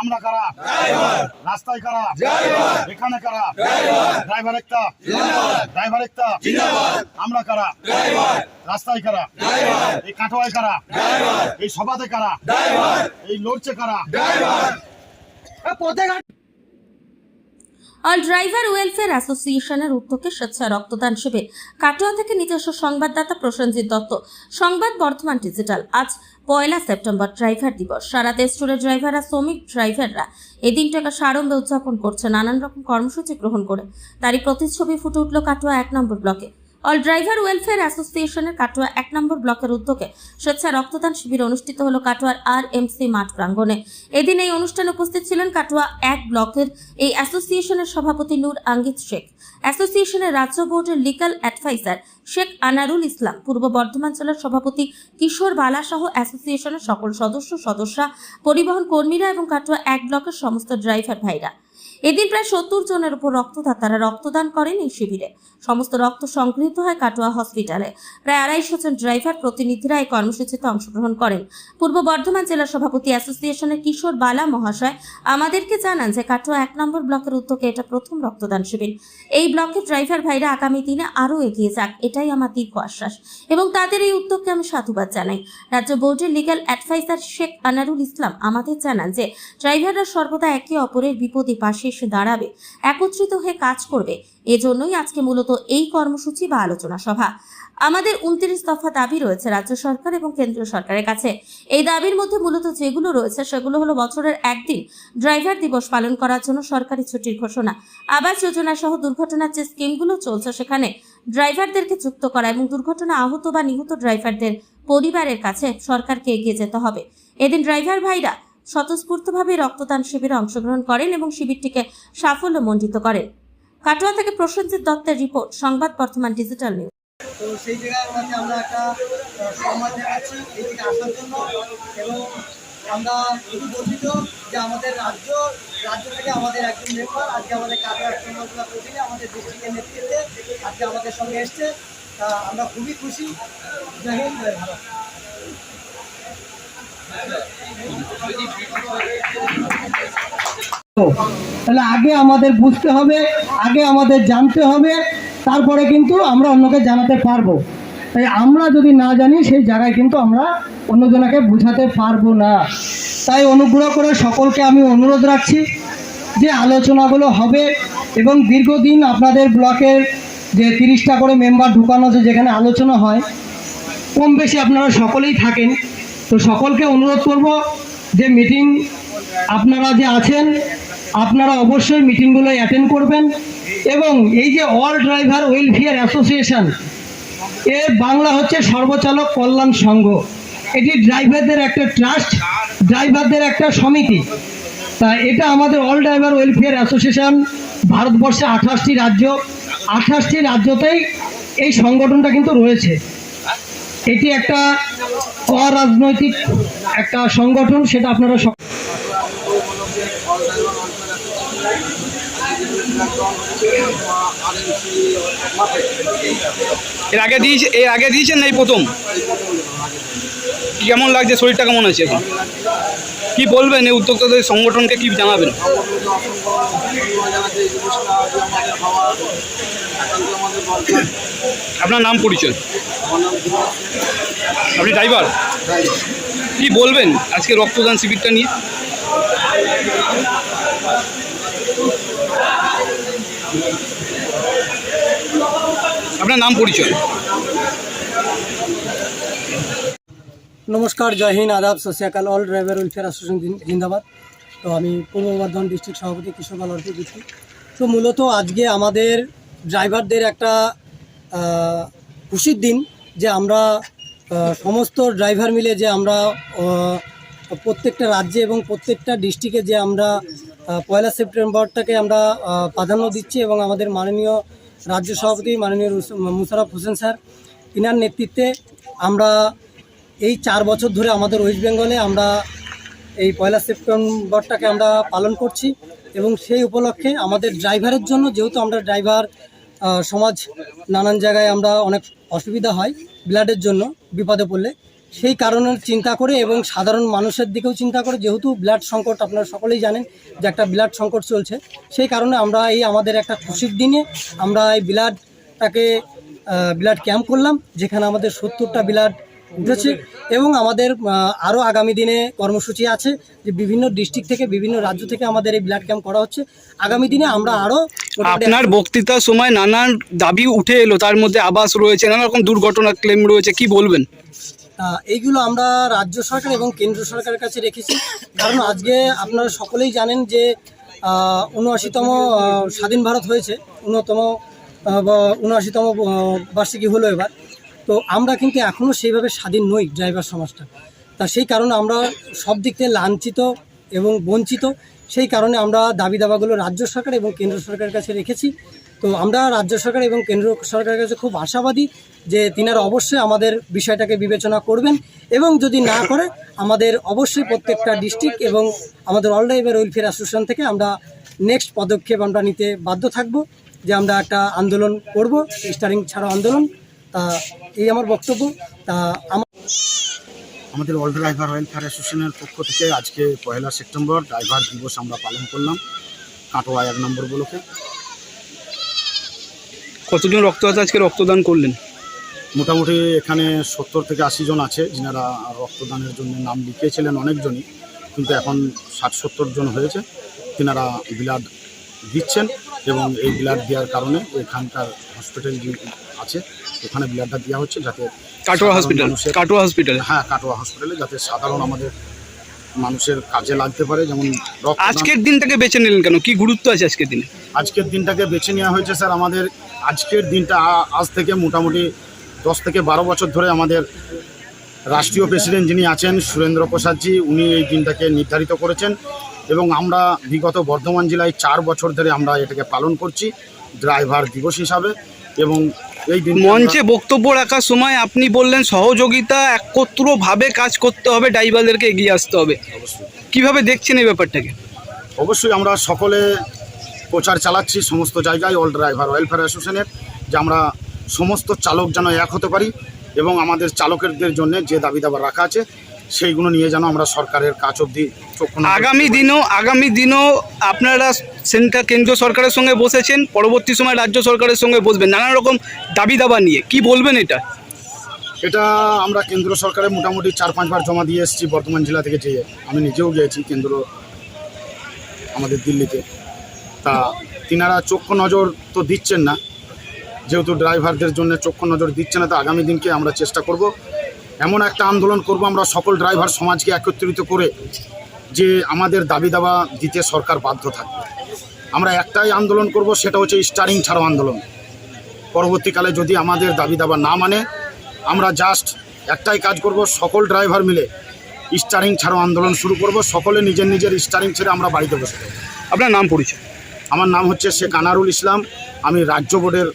আমরা কারা? রাস্তায় কারা? এখানে কারা? ড্রাইভার একটা। ড্রাইভার একটা। আমরা কারা? রাস্তায় কারা? এই কাটোয়ায় কারা? এই সভাতে কারা? এই লড়ছে কারা? অল ড্রাইভার ওয়েলফেয়ার অ্যাসোসিয়েশনের উদ্যোগে স্বেচ্ছা রক্তদান শিবির। কাটোয়া থেকে নিজস্ব সংবাদদাতা প্রসেনজিৎ দত্ত। সংবাদ বর্তমান ডিজিটাল। আজ পয়লা সেপ্টেম্বর ড্রাইভার দিবস। সারা দেশ জুড়ে ড্রাইভাররা, শ্রমিক ড্রাইভাররা এই দিনটাকে সাড়ম্বে উদযাপন করছে। নানান রকম কর্মসূচি গ্রহণ করে তারই প্রতিচ্ছবি ফুটে উঠল কাটোয়া এক নম্বর ব্লকে। অল ড্রাইভার ওয়েলফেয়ার অ্যাসোসিয়েশনের কাটোয়া এক নম্বর ব্লকের উদ্যোগে স্বেচ্ছা রক্তদান শিবির অনুষ্ঠিত হলো কাটোয়ার আর এমসি মাঠ প্রাঙ্গণে। এদিন এই অনুষ্ঠানে উপস্থিত ছিলেন কাটোয়া এক ব্লকের এই অ্যাসোসিয়েশনের সভাপতি নূর আঙ্গিত শেখ। অ্যাসোসিয়েশনের রাজ্য বোর্ডের লিগাল অ্যাডভাইজার শেখ আনারুল ইসলাম, পূর্ব বর্ধমান জেলার সভাপতি কিশোর বালা সহ অ্যাসোসিয়েশনের সকল সদস্য, সদস্যা, পরিবহন কর্মীরা এবং কাটোয়া এক ব্লকের সমস্ত ড্রাইভার ভাইরা। এদিন প্রায় সত্তর জনের উপর রক্তদাতারা রক্তদান করেন এই শিবিরে। সমস্ত রক্ত সংগৃহীত হয় কাটোয়া হসপিটালে। প্রায় আড়াইশো জন ড্রাইভার প্রতিনিধিরা এই কর্মসূচিতে অংশগ্রহণ করেন। পূর্ব বর্ধমান জেলা সভাপতি অ্যাসোসিয়েশনের কিশোর বালা মহাশয় আমাদেরকে জানান যে কাটোয়া এক নম্বর ব্লকের উদ্যোগে এটা প্রথম রক্তদান শিবির। এই ব্লকের ড্রাইভার ভাইরা আগামী দিনে আরও এগিয়ে যাক, এটাই আমার দীর্ঘ আশ্বাস। এবং তাদের এই উদ্যোগকে আমি সাধুবাদ জানাই। রাজ্য বোর্ডের লিগ্যাল অ্যাডভাইজার শেখ আনারুল ইসলাম আমাদের জানান যে, ড্রাইভাররা সর্বদা একে অপরের বিপদে পাশে এসে দাঁড়াবে, একত্রিত হয়ে কাজ করবে। এজন্যই আজকে মূলত এই কর্মসূচি বা আলোচনা সভা। আমাদের উনত্রিশ দফা দাবি রয়েছে রাজ্য সরকার এবং কেন্দ্রীয় সরকারের কাছে। এই দাবির মধ্যে মূলত যেগুলো রয়েছে সেগুলো হলো বছরের একদিন ড্রাইভার দিবস পালন করার জন্য সরকারি ছুটির ঘোষণা, আবাস যোজনা সহ দুর্ঘটনার যে স্কিমগুলো চলছে সেখানে ড্রাইভারদেরকে যুক্ত করা এবং দুর্ঘটনা আহত বা নিহত ড্রাইভারদের পরিবারের কাছে সরকারকে এগিয়ে যেতে হবে। এদিন ড্রাইভার ভাইরা স্বতঃস্ফূর্তভাবে রক্তদান শিবিরে অংশগ্রহণ করেন এবং শিবিরটিকে সাফল্য সাফল্যমণ্ডিত করেন। কাটোয়া থেকে প্রসেনজিৎ দত্তের রিপোর্ট, সংবাদ বর্তমান ডিজিটাল নিউজ। তো সেই জায়গায় আমরা একটা সম্মান জানাচ্ছি এদিকে আসার জন্য। এবং আমরা খুবই গর্বিত যে আমাদের রাজ্য রাজ্য থেকে আমাদের একজন মেম্বার আজকে আমাদের কাটোয়া সংগঠনা প্রতিনিধি, আমাদের ডিস্ট্রিক্টের নেতৃত্বে আজকে আমাদের সঙ্গে এসছে। আমরা খুবই খুশি। জয় হিন্দ, জয় ভারত। তাহলে আগে আমাদের বুঝতে হবে, আগে আমাদের জানতে হবে, তারপরে কিন্তু আমরা অন্যকে জানাতে পারব। তাই আমরা যদি না জানি, সেই জায়গায় কিন্তু আমরা অন্যজনকে বোঝাতে পারব না। তাই অনুগ্রহ করে সকলকে আমি অনুরোধ রাখছি যে আলোচনাগুলো হবে এবং দীর্ঘদিন আপনাদের ব্লকের যে তিরিশটা করে মেম্বার ঢুকানো আছে, যেখানে আলোচনা হয়, কম বেশি আপনারা সকলেই থাকেন। তো সকলকে অনুরোধ করব যে মিটিং আপনারা যে আছেন, আপনারা অবশ্যই মিটিংগুলো অ্যাটেন্ড করবেন এবং এই যে অল ড্রাইভার ওয়েলফেয়ার অ্যাসোসিয়েশন এর বাংলা হচ্ছে সর্বচালক কল্যাণ সংঘ। এটি ড্রাইভারদের একটা ট্রাস্ট ড্রাইভারদের একটা সমিতি। তা এটা আমাদের অল ড্রাইভার ওয়েলফেয়ার অ্যাসোসিয়েশন ভারতবর্ষে আঠাশটি রাজ্য, আঠাশটি রাজ্যতেই এই সংগঠনটা কিন্তু রয়েছে। এটি একটা অরাজনৈতিক একটা সংগঠন, সেটা আপনারা এর আগে দিয়েছে এর আগে দিয়েছেন না এই প্রথম? কেমন লাগছে? শরীরটা কেমন আছে এখন? কি বলবেন এই উদ্যোক্তাদের সংগঠনকে? কি জানাবেন? আপনার নাম পরিচয়? আপনি ড্রাইভার? কি বলবেন আজকে রক্তদান শিবিরটা নিয়ে? আপনার নাম পরিচয়? নমস্কার, জয় হিন্দ, আদাব সস্যাকাল অল ড্রাইভার ওয়েলফেয়ার অ্যাসোসিয়েশন জিন- জিন্দাবাদ। তো আমি পূর্ব বর্ধমান ডিস্ট্রিক্ট সভাপতি কিশোর পাল অর্পে দিচ্ছি তো মূলত আজকে আমাদের ড্রাইভারদের একটা খুশির দিন যে আমরা সমস্ত ড্রাইভার মিলে যে আমরা প্রত্যেকটা রাজ্যে এবং প্রত্যেকটা ডিস্ট্রিক্টে যে আমরা পয়লা সেপ্টেম্বরটাকে আমরা প্রাধান্য দিচ্ছি এবং আমাদের মাননীয় রাজ্য সভাপতি মাননীয় মুশারফ হোসেন স্যার তিনার নেতৃত্বে আমরা এই চার বছর ধরে আমাদের ওয়েস্ট বেঙ্গলে আমরা এই পয়লা সেপ্টেম্বরটাকে আমরা পালন করছি এবং সেই উপলক্ষে আমাদের ড্রাইভারের জন্য, যেহেতু আমরা ড্রাইভার সমাজ নানান জায়গায় আমরা অনেক অসুবিধা হয় ব্লাডের জন্য বিপদে পড়লে, সেই কারণে চিন্তা করে এবং সাধারণ মানুষের দিকেও চিন্তা করে, যেহেতু ব্লাড সংকট আপনারা সকলেই জানেন যে একটা ব্লাড সংকট চলছে, সেই কারণে আমরা এই আমাদের একটা খুশির দিনে আমরা এই ব্লাডটাকে ব্লাড ক্যাম্প করলাম, যেখানে আমাদের সত্তরটা ব্লাড উঠেছে এবং আমাদের আরও আগামী দিনে কর্মসূচি আছে যে বিভিন্ন ডিস্ট্রিক্ট থেকে বিভিন্ন রাজ্য থেকে আমাদের এই ব্লাড ক্যাম্প করা হচ্ছে। আগামী দিনে আমরা আরও আপনার বক্তৃতার সময় নানান দাবি উঠে এলো তার মধ্যে আবাস রয়েছে নানা রকম দুর্ঘটনা ক্লেম রয়েছে কি বলবেন? এইগুলো আমরা রাজ্য সরকার এবং কেন্দ্র সরকারের কাছে রেখেছি। কারণ আজকে আপনারা সকলেই জানেন যে উনআশিতম স্বাধীন ভারত হয়েছে উনতম উনআশিতম বার্ষিকী হলো এবার। তো আমরা কিন্তু এখনও সেইভাবে স্বাধীন নই ড্রাইভার সমাজটা। তা সেই কারণে আমরা সব দিক থেকে লাঞ্ছিত এবং বঞ্চিত, সেই কারণে আমরা দাবি দাবাগুলো রাজ্য সরকার এবং কেন্দ্র সরকারের কাছে রেখেছি। তো আমরা রাজ্য সরকার এবং কেন্দ্র সরকারের কাছে খুব আশাবাদী যে তিনারা অবশ্যই আমাদের বিষয়টাকে বিবেচনা করবেন এবং যদি না করে, আমাদের অবশ্যই প্রত্যেকটা ডিস্ট্রিক্ট এবং আমাদের অল ড্রাইভার ওয়েলফেয়ার অ্যাসোসিয়েশন থেকে আমরা নেক্সট পদক্ষেপ আমরা নিতে বাধ্য থাকব যে আমরা একটা আন্দোলন করব, স্টারিং ছাড়া আন্দোলন। তা এই আমার বক্তব্য। তা আমার আমাদের অল ড্রাইভার ওয়েলফেয়ার অ্যাসোসিয়েশনের পক্ষ থেকে আজকে পয়লা সেপ্টেম্বর ড্রাইভার দিবস আমরা পালন করলাম। কাটোয়া এক নম্বর ব্লকে। কতজন রক্তদাতা আজকে রক্তদান করলেন? মোটামুটি এখানে সত্তর থেকে আশি জন আছে যিনারা রক্তদানের জন্য নাম লিখিয়েছিলেন অনেকজনই কিন্তু এখন ষাট সত্তর জন হয়েছে তেনারা ব্লাড দিচ্ছেন। এবং এই ব্লাড দেওয়ার কারণে এখানকার হসপিটাল আছে ওখানে ব্লাডটা দেওয়া হচ্ছে যাতে কাটোয়া হসপিটাল কাটোয়া হসপিটালে হ্যাঁ কাটোয়া হসপিটালে যাতে সাধারণ আমাদের মানুষের কাজে লাগতে পারে যেমন আজকের দিনটাকে বেছে নিলেন কেন? কি গুরুত্ব আছে আজকের দিনে? আজকের দিনটাকে বেছে নেওয়া হয়েছে স্যার আমাদের আজকের দিনটা আজ থেকে মোটামুটি দশ থেকে বারো বছর ধরে আমাদের রাষ্ট্রীয় প্রেসিডেন্ট যিনি আছেন সুরেন্দ্র প্রসাদজি উনি এই দিনটাকে নির্ধারিত করেছেন। এবং আমরা বিগত বর্ধমান জেলায় চার বছর ধরে আমরা এটাকে পালন করছি ড্রাইভার দিবস হিসাবে। এবং এই মঞ্চে বক্তব্য রাখার সময় আপনি বললেন সহযোগিতা একত্রভাবে কাজ করতে হবে ড্রাইভারদেরকে এগিয়ে আসতে হবে। কীভাবে দেখছেন এই ব্যাপারটাকে? অবশ্যই আমরা সকলে প্রচার চালাচ্ছি সমস্ত জায়গায় অল ড্রাইভার ওয়েলফেয়ার অ্যাসোসিয়েশনের যে আমরা সমস্ত চালক যেন এক হতে পারি এবং আমাদের চালকদের জন্য যে দাবি দাবা রাখা আছে সেইগুলো নিয়ে যেন আমরা সরকারের কাজ অবধি চক্ষু আগামী দিনও আগামী দিনও আপনারা সেন্টার কেন্দ্রীয় সরকারের সঙ্গে বসেছেন পরবর্তী সময় রাজ্য সরকারের সঙ্গে বসবেন। নানা রকম দাবি দাবা নিয়ে কি বলবেন এটা? এটা আমরা কেন্দ্র সরকারে মোটামুটি চার পাঁচবার জমা দিয়ে এসেছি বর্ধমান জেলা থেকে যেয়ে আমি নিজেও গিয়েছি কেন্দ্র আমাদের দিল্লিতে। তা তিনারা চক্ষু নজর তো দিচ্ছেন না যেহেতু ড্রাইভারদের জন্য চক্ষু নজর দিচ্ছে না তো আগামী দিনকে আমরা চেষ্টা করব। এমন একটা আন্দোলন করব আমরা সকল ড্রাইভার সমাজকে একত্রিত করে যে আমাদের দাবি দাবা দিতে সরকার বাধ্য থাকবে। আমরা একটাই আন্দোলন করব সেটা হচ্ছে স্টারিং ছাড়ো আন্দোলন। পরবর্তীকালে যদি আমাদের দাবি দাবা না মানে আমরা জাস্ট একটাই কাজ করব সকল ড্রাইভার মিলে স্টারিং ছাড়ো আন্দোলন শুরু করব সকলে নিজের নিজের স্টারিং ছেড়ে আমরা বাড়িতে বসে আপনার নাম পরিচয়? আমার নাম হচ্ছে শেখ আনারুল ইসলাম আমি রাজ্য বোর্ডের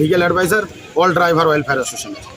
legal adviser all driver welfare association